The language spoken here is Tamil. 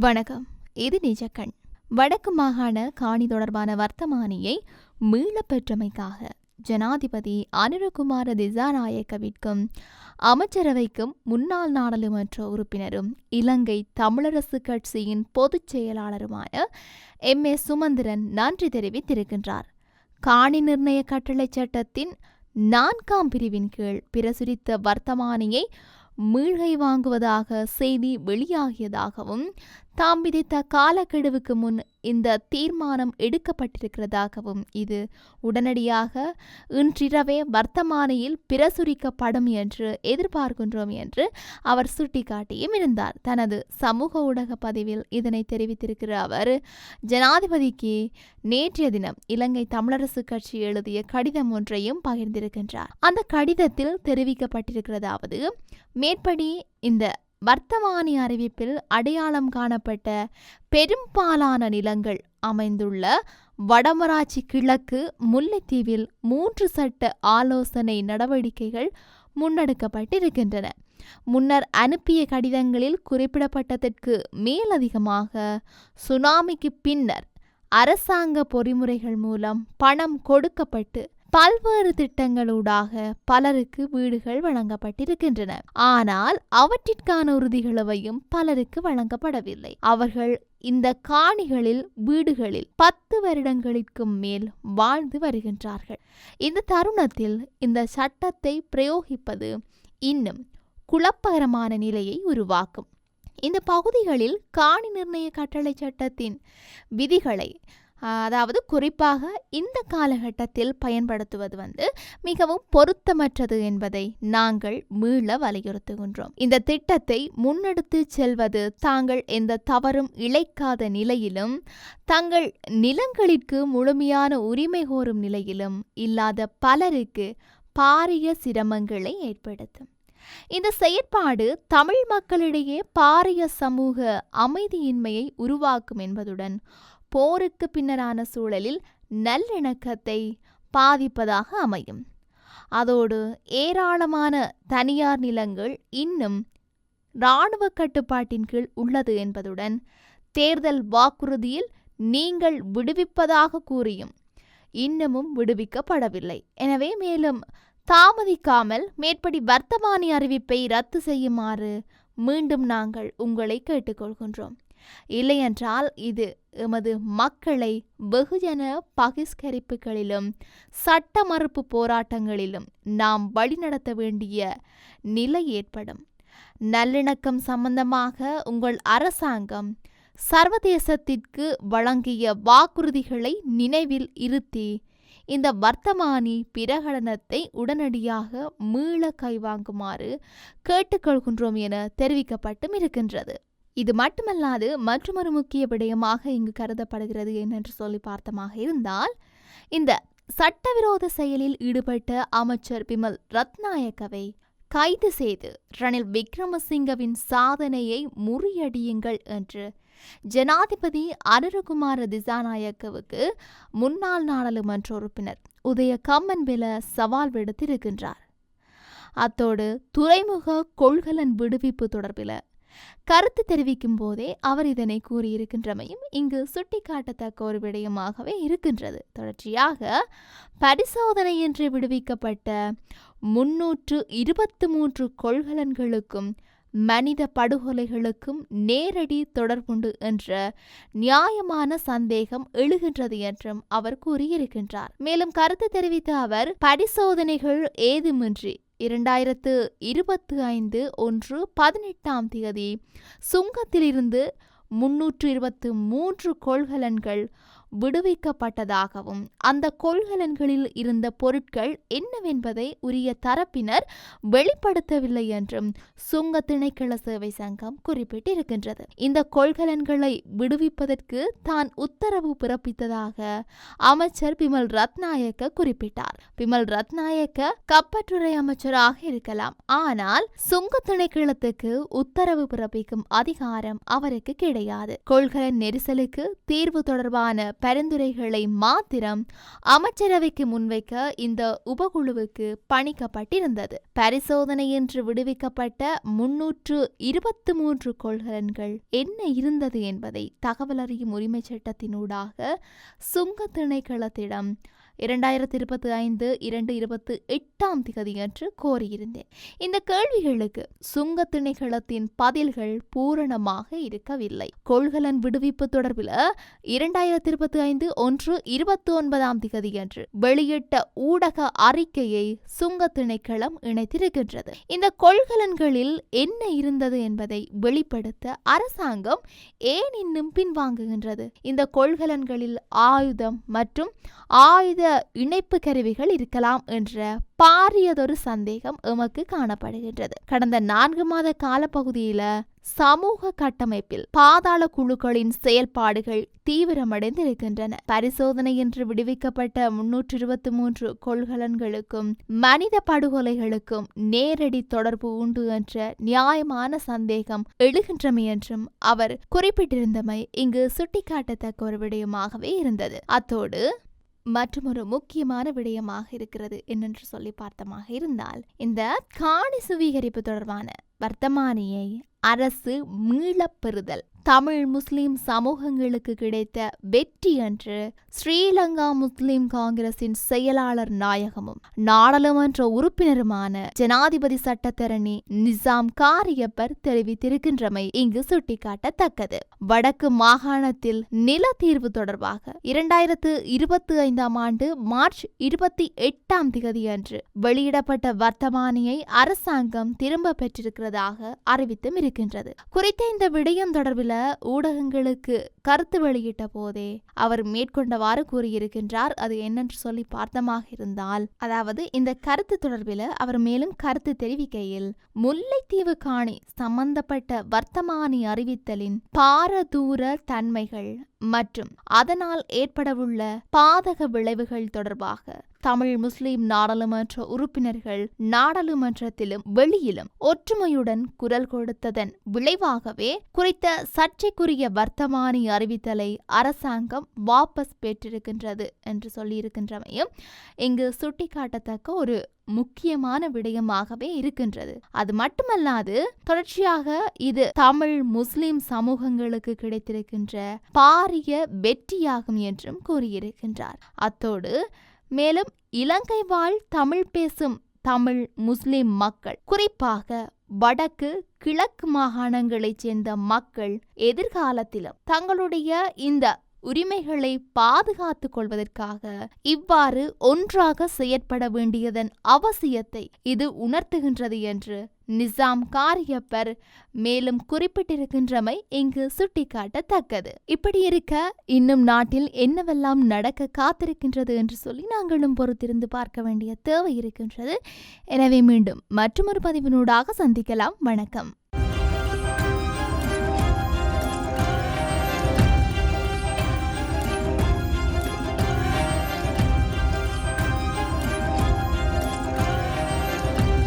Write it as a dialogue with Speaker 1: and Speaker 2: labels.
Speaker 1: வணக்கம். இது நிஜக்கண் வடக்கு மாகாண காணி தொடர்பான வர்த்தமானியை மீளப் பெற்றமைக்காக ஜனாதிபதி அனுரகுமார திசாநாயக்கவிற்கும் அமைச்சரவைக்கும் முன்னாள் நாடாளுமன்ற உறுப்பினரும் இலங்கை தமிழரசு கட்சியின் பொதுச் செயலாளருமான எம். ஏ. சுமந்திரன் நன்றி தெரிவித்திருக்கின்றார். காணி நிர்ணய கட்டளைச் சட்டத்தின் நான்காம் பிரிவின் கீழ் பிரசுரித்த வர்த்தமானியை மீள்கை வாங்குவதாக செய்தி வெளியாகியதாகவும் தாம் விதித்த காலக்கெடுவுக்கு முன் இந்த தீர்மானம் எடுக்கப்பட்டிருக்கிறதாகவும் இது உடனடியாக இன்றிரவே வர்த்தமானியில் பிரசுரிக்கப்படும் என்று எதிர்பார்க்கின்றோம் என்று அவர் சுட்டிக்காட்டியும் இருந்தார். தனது சமூக ஊடக பதிவில் இதனை தெரிவித்திருக்கிற அவர் ஜனாதிபதிக்கு நேற்றைய தினம் இலங்கை தமிழரசு கட்சி எழுதிய கடிதம் ஒன்றையும் பகிர்ந்திருக்கின்றார். அந்த கடிதத்தில் தெரிவிக்கப்பட்டிருக்கிறதாவது மேற்படி இந்த வர்த்தமானி அறிவிப்பில் அடையாளம் காணப்பட்ட பெரும்பாலான நிலங்கள் அமைந்துள்ள வடமராட்சி கிழக்கு முல்லைத்தீவில் மூன்று சட்ட ஆலோசனை நடவடிக்கைகள் முன்னெடுக்கப்பட்டிருக்கின்றன. முன்னர் அனுப்பிய கடிதங்களில் குறிப்பிடப்பட்டதற்கு மேலதிகமாக சுனாமிக்கு பின்னர் அரசாங்க பொறிமுறைகள் மூலம் பணம் கொடுக்கப்பட்டு பல்வேறு திட்டங்களூடாக பலருக்கு வீடுகள் வழங்கப்பட்டிருக்கின்றன. ஆனால் அவற்றிற்கான உறுதிகளவையும் பலருக்கு வழங்கப்படவில்லை. அவர்கள் இந்த காணிகளில் வீடுகளில் பத்து வருடங்களிற்கும் மேல் வாழ்ந்து வருகின்றார்கள். இந்த தருணத்தில் இந்த சட்டத்தை பிரயோகிப்பது இன்னும் குழப்பகரமான நிலையை உருவாக்கும். இந்த பகுதிகளில் காணி நிர்ணய கட்டளை சட்டத்தின் விதிகளை அதாவது குறிப்பாக இந்த காலகட்டத்தில் பயன்படுத்துவது வந்து மிகவும் பொருத்தமற்றது என்பதை நாங்கள் மீள வலியுறுத்துகின்றோம். இந்த திட்டத்தை முன்னெடுத்து செல்வது தாங்கள் எந்த தவறும் இழைக்காத நிலையிலும் தங்கள் நிலங்களிற்கு முழுமையான உரிமை கோரும் நிலையிலும் இல்லாத பலருக்கு பாரிய சிரமங்களை ஏற்படுத்தும். இந்த செயற்பாடு தமிழ் மக்களிடையே பாரிய சமூக அமைதியின்மையை உருவாக்கும் என்பதுடன் போருக்கு பின்னரான சூழலில் நல்லிணக்கத்தை பாதிப்பதாக அமையும். அதோடு ஏராளமான தனியார் நிலங்கள் இன்னும் இராணுவ கட்டுப்பாட்டின் கீழ் உள்ளது என்பதுடன் தேர்தல் வாக்குறுதியில் நீங்கள் விடுவிப்பதாக கூறியும். இன்னமும் விடுவிக்கப்படவில்லை. எனவே மேலும் தாமதிக்காமல் மேற்படி வர்த்தமானி அறிவிப்பை ரத்து செய்யுமாறு மீண்டும் நாங்கள் உங்களை கேட்டுக்கொள்கின்றோம். இல்லையென்றால் இது எமது மக்களை வெகுஜன பகிஷ்கரிப்புகளிலும் சட்ட மறுப்பு போராட்டங்களிலும் நாம் வழிநடத்த வேண்டிய நிலை ஏற்படும். நல்லிணக்கம் சம்பந்தமாக உங்கள் அரசாங்கம் சர்வதேசத்திற்கு வழங்கிய வாக்குறுதிகளை நினைவில் இருத்தி இந்த வர்த்தமானி பிரகடனத்தை உடனடியாக மீள கைவாங்குமாறு கேட்டுக்கொள்கின்றோம் என தெரிவிக்கப்பட்டும் இருக்கின்றது. இது மட்டுமல்லாது மற்றொரு முக்கிய விடயமாக இங்கு கருதப்படுகிறது என்னென்று சொல்லி பார்த்தமாக இருந்தால் இந்த சட்டவிரோத செயலில் ஈடுபட்ட அமைச்சர் பிமல் ரத்நாயக்கவை கைது செய்து ரணில் விக்ரமசிங்கவின் சாதனையை முறியடியுங்கள் என்று ஜனாதிபதி அனுரகுமார திசாநாயக்கவுக்கு முன்னாள் நாடாளுமன்ற உறுப்பினர் உதய கம்மன்பில சவால் விடுத்திருக்கின்றார். அத்தோடு துறைமுக கொள்கலன் விடுவிப்பு தொடர்பில் கருத்து தெரிவிக்கும் போதே அவர் இதனை கூறியிருக்கின்றமையும் இங்கு சுட்டிக்காட்டத்தக்க ஒரு விடயமாகவே இருக்கின்றது. தொடர்ச்சியாக பரிசோதனையின்றி விடுவிக்கப்பட்ட முன்னூற்று இருபத்து மூன்று கொள்கலன்களுக்கும் மனித படுகொலைகளுக்கும் நேரடி தொடர்புண்டு என்ற நியாயமான சந்தேகம் எழுகின்றது என்றும் அவர் கூறியிருக்கின்றார். மேலும் கருத்து தெரிவித்த அவர் பரிசோதனைகள் ஏதுமின்றி இரண்டாயிரத்து இருபத்தி ஐந்து ஒன்று பதினெட்டாம் தேதி சுங்கத்திலிருந்து முன்னூற்று இருபத்து மூன்று கொள்கலன்கள் விடுவிக்கப்பட்டதாகவும் அந்த கொள்கலன்களில் இருந்த பொருட்கள் என்னவென்பதை உரிய தரப்பினர் வெளிப்படுத்தவில்லை என்றும் சுங்க திணைக்கள சேவை சங்கம் குறிப்பிட்டிருக்கின்றது. இந்த கொள்கலன்களை விடுவிப்பதற்கு தான் உத்தரவு பிறப்பித்ததாக அமைச்சர் பிமல் ரத்நாயக்க குறிப்பிட்டார். பிமல் ரத்நாயக்க கப்பற்றுறை அமைச்சராக இருக்கலாம். ஆனால் சுங்க திணைக்களத்துக்கு உத்தரவு பிறப்பிக்கும் அதிகாரம் அவருக்கு கிடையாது. கிடையாது கொள்கலன் நெரிசலுக்கு தீர்வு தொடர்பான பரிந்துரைகளை மாத்திரம் அமைச்சரவைக்கு முன்வைக்க இந்த உபகுழுவுக்கு பணிக்கப்பட்டிருந்தது. பரிசோதனை என்று விடுவிக்கப்பட்ட முன்னூற்று இருபத்து மூன்று கொள்கலன்கள் என்ன இருந்தது என்பதை தகவல் அறியும் உரிமை சட்டத்தினூடாக சுங்க திணைக்களத்திடம் இரண்டாயிரத்தி இருபத்தி ஐந்து இரண்டு இருபத்தி எட்டாம் திகதியன்று கோரியிருந்தேன். இந்த கேள்விகளுக்கு சுங்க திணைக்களத்தின் பதில்கள் பூரணமாக இருக்கவில்லை. கொள்கலன் விடுவிப்பு தொடர்பில் இரண்டாயிரத்தி இருபத்தி ஐந்து ஒன்று இருபத்தி ஒன்பதாம் திகதியன்று வெளியிட்ட ஊடக அறிக்கையை சுங்க திணைக்களம் இணைத்திருக்கின்றது. இந்த கொள்கலன்களில் என்ன இருந்தது என்பதை வெளிப்படுத்த அரசாங்கம் ஏன் இன்னும் பின்வாங்குகின்றது? இந்த கொள்கலன்களில் ஆயுதம் மற்றும் ஆயுத இணைப்பு கருவிகள் இருக்கலாம் என்ற பாரியதொரு சந்தேகம் எமக்கு காணப்படுகின்றது. கடந்த நான்கு மாத காலப்பகுதியில சமூக கட்டமைப்பில் பாதாள குழுக்களின் செயல்பாடுகள் தீவிரமடைந்திருக்கின்றன. பரிசோதனை என்று விடுவிக்கப்பட்ட முன்னூற்று இருபத்தி மூன்று கொள்கலன்களுக்கும் மனித படுகொலைகளுக்கும் நேரடி தொடர்பு உண்டு என்ற நியாயமான சந்தேகம் எழுகின்றமை என்றும் அவர் குறிப்பிட்டிருந்தமை இங்கு சுட்டிக்காட்டத்தக்க ஒரு விடயமாகவே இருந்தது. அத்தோடு மற்றொரு முக்கியமான விடயமாக இருக்கிறது என்னென்று சொல்லி பார்த்தமாக இருந்தால் இந்த காணி சுவீகரிப்பு தொடர்பான வர்த்தமானியை அரசு மீளப் பெறுதல். தமிழ் முஸ்லிம் சமூகங்களுக்கு கிடைத்த வெற்றி என்று ஸ்ரீலங்கா முஸ்லிம் காங்கிரசின் செயலாளர் நாயகமும் நாடாளுமன்ற உறுப்பினருமான ஜனாதிபதி சட்டத்தரணி நிசாம் காரியப்பர் தெரிவித்திருக்கின்றமை இங்கு சுட்டிக்காட்டத்தக்கது. வடக்கு மாகாணத்தில் நில தீர்வு தொடர்பாக இரண்டாயிரத்து இருபத்தி ஐந்தாம் ஆண்டு மார்ச் இருபத்தி எட்டாம் திகதி அன்று வெளியிடப்பட்ட வர்த்தமானியை அரசாங்கம் திரும்ப பெற்றிருக்கிறதாக அறிவித்தும் இருக்கின்றது. குறித்த இந்த விடயம் தொடர்பில் ஊடகங்களுக்கு கருத்து வெளியிட்ட போதே அவர் மேற்கொண்டவாறு கூறியிருக்கின்றார். அது என்னென்று சொல்லி பார்த்தமாக இருந்தால் அதாவது இந்த கருத்து தொடர்பில் அவர் மேலும் கருத்து தெரிவிக்கையில் முல்லைத்தீவு காணி சம்பந்தப்பட்ட வர்த்தமானி அறிவித்தலின் பாரதூர தன்மைகள் மற்றும் அதனால் ஏற்படவுள்ள பாதக விளைவுகள் தொடர்பாக தமிழ் முஸ்லிம் நாடாளுமன்ற உறுப்பினர்கள் நாடாளுமன்றத்திலும் வெளியிலும் ஒற்றுமையுடன் குரல் கொடுத்ததன் விளைவாகவே குறித்த சர்ச்சைக்குரிய வர்த்தமானி அறிவித்தலை அரசாங்கம் வாபஸ் பெற்றிருக்கின்றது என்று சொல்லியிருக்கின்றமையும் இங்கு சுட்டிக்காட்டத்தக்க ஒரு முக்கியமான விடயமாகவே இருக்கின்றது. அது மட்டுமல்லாது தொடர்ச்சியாக இது தமிழ் முஸ்லிம் சமூகங்களுக்கு கிடைத்திருக்கின்ற பாரிய வெற்றியாகும் என்றும் கூறியிருக்கின்றார். அத்தோடு மேலும் இலங்கை வாழ் தமிழ் பேசும் தமிழ் முஸ்லிம் மக்கள் குறிப்பாக வடக்கு கிழக்கு மாகாணங்களைச் சேர்ந்த மக்கள் எதிர்காலத்திலும் தங்களுடைய இந்த உரிமைகளை பாதுகாத்துக் கொள்வதற்காக இவ்வாறு ஒன்றாக செயற்பட வேண்டியதன் அவசியத்தை இது உணர்த்துகின்றது என்று நிசாம் காரியப்பர் மேலும் குறிப்பிட்டிருக்கின்றமை இங்கு சுட்டிக்காட்டத்தக்கது. இப்படி இருக்க இன்னும் நாட்டில் என்னவெல்லாம் நடக்க காத்திருக்கின்றது என்று சொல்லி நாங்களும் பொறுத்திருந்து பார்க்க வேண்டிய தேவை இருக்கின்றது. எனவே மீண்டும் மற்றொரு பதிவினூடாக சந்திக்கலாம். வணக்கம்.